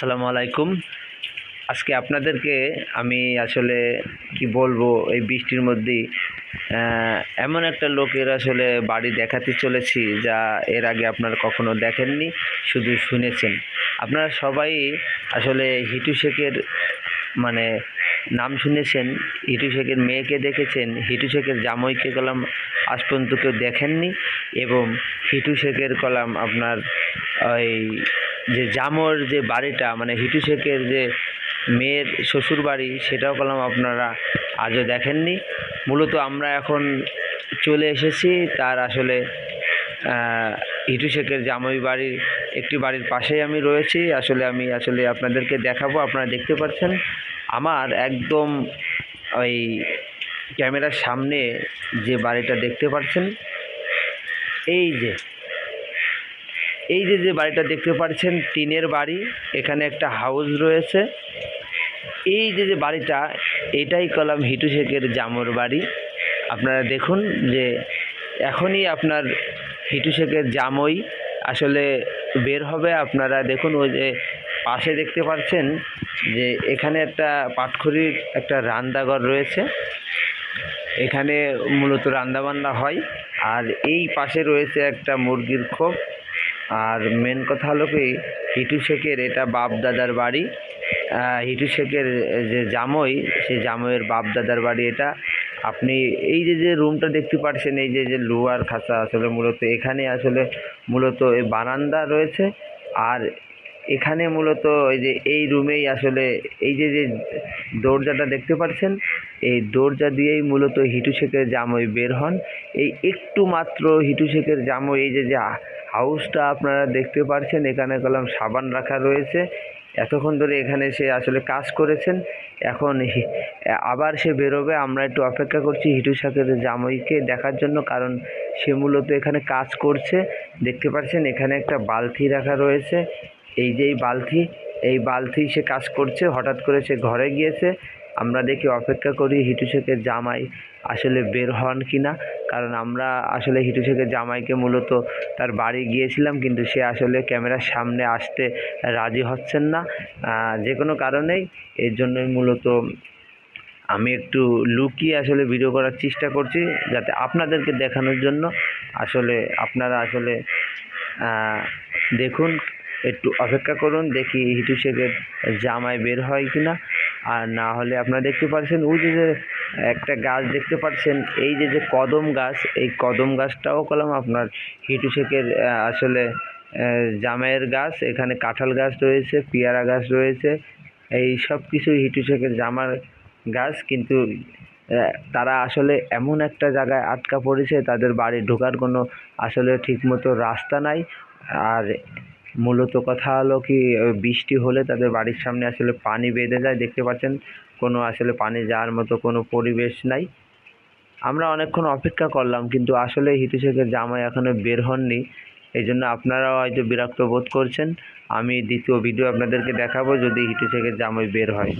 আসসালামু আলাইকুম। আজকে আপনাদেরকে আমি আসলে কি বলব, এই বৃষ্টির মধ্যেই এমন একটা লোকের আসলে বাড়ি দেখাতে চলেছি যা এর আগে আপনারা কখনো দেখেননি, শুধু শুনেছেন। আপনারা সবাই আসলে হিটু শেখের মানে নাম শুনেছেন, হিটু শেখের মেয়েকে দেখেছেন, হিটু শেখের জামাইকে কলাম আজ পর্যন্ত কেউ দেখেননি, এবং হিটু শেখের কলাম আপনার ওই যে জামর যে বাড়িটা মানে হিটু শেখের যে মেয়ের শ্বশুর বাড়ি সেটাও কলাম আপনারা আজও দেখেননি। মূলত আমরা এখন চলে এসেছি, তার আসলে হিটু শেখের জামাই বাড়ির, একটি বাড়ির পাশেই আমি রয়েছি। আসলে আমি আসলে আপনাদেরকে দেখাবো, আপনারা দেখতে পাচ্ছেন। আমার একদম ওই ক্যামেরার সামনে যে বাড়িটা দেখতে পাচ্ছেন, এই যে এই যে যে বাড়িটা দেখতে পাচ্ছেন, টিনের বাড়ি, এখানে একটা হাউস রয়েছে। এই যে যে বাড়িটা, এটাই কলাম হিটু শেখের জামর বাড়ি। আপনারা দেখুন যে, এখনই আপনার হিটু শেখের জামই আসলে বের হবে। আপনারা দেখুন ওই যে, পাশে দেখতে পাচ্ছেন যে, এখানে একটা পাটখড়ির একটা রান্নাঘর রয়েছে। এখানে মূলত রান্নাবান্না হয়। আর এই পাশে রয়েছে একটা মুরগির খোপ। আর মেন কথা হলো কি, হিটু শেখের এটা বাপ দাদার বাড়ি হিটু শেখের যে জামই, সেই জামইয়ের বাপ দাদার বাড়ি এটা। আপনি এই যে যে রুমটা দেখতে পাচ্ছেন এই যে যে লোহার খাঁচা আসলে মূলত, এখানে আসলে মূলত এই বারান্দা রয়েছে। আর এখানে মূলত এই যে, এই রুমেই আসলে এই যে যে দরজাটা দেখতে পাচ্ছেন এই দরজা দিয়েই মূলত হিটু শেখের জামই বের হন। এই একটু মাত্র হিটু শেখের জামই, এই যে যে হাউসটা আপনারা দেখতে পাচ্ছেন এখানে কলম সাবান রাখা রয়েছে। এতক্ষণ ধরে এখানে সে আসলে কাজ করেছেন। এখন আবার সে বেরোবে, আমরা একটু অপেক্ষা করছি হিটু শেখের জামইকে দেখার জন্য, কারণ সে মূলত এখানে কাজ করছে। দেখতে পাচ্ছেন, এখানে একটা বালতি রাখা রয়েছে। এই যে এই বালতি এই বালতি সে কাজ করছে, হঠাৎ করে সে ঘরে গিয়েছে। আমরা দেখি অপেক্ষা করি হিটু শেখের জামাই আসলে বের হন কি না কারণ আমরা আসলে হিটু শেখের জামাইকে মূলত তার বাড়ি গিয়েছিলাম, কিন্তু সে আসলে ক্যামেরার সামনে আসতে রাজি হচ্ছেন না। যে কোনো কারণেই এর জন্যই মূলত আমি একটু লুকিয়ে আসলে ভিডিও করার চেষ্টা করছি, যাতে আপনাদেরকে দেখানোর জন্য আসলে আপনারা আসলে দেখুন, একটু অপেক্ষা করুন, দেখি হিটু শেখের জামাই বের হয় কি না আর না হলে আপনারা দেখতে পাচ্ছেন, ওই যে একটা গাছ দেখতে পাচ্ছেন, এই যে যে কদম গাছ, এই কদম গাছটাও কলম আপনার হিটু শেখের আসলে জামাইয়ের গাছ, এখানে কাঁঠাল গাছ রয়েছে, পেয়ারা গাছ রয়েছে, এই সব কিছু হিটু শেখের জামার গাছ, কিন্তু তারা আসলে এমন একটা জায়গায় আটকা পড়েছে, তাদের বাড়ি ঢোকার কোনো আসলে ঠিকমতো রাস্তা নাই, আর মূলত কথা হলো কি বৃষ্টি হলে তাদের বাড়ির সামনে আসলে পানি বেঁধে যায়। দেখতে পাচ্ছেন, কোনো আসলে পানি যাওয়ার মতো কোনো পরিবেশ নাই। আমরা অনেকক্ষণ অপেক্ষা করলাম, কিন্তু আসলে হিটু শেখের জামাই এখনও বের হননি। এই জন্য আপনারাও হয়তো বিরক্ত বোধ করছেন। আমি দ্বিতীয় ভিডিও আপনাদেরকে দেখাবো, যদি হিটু জামাই বের হয়।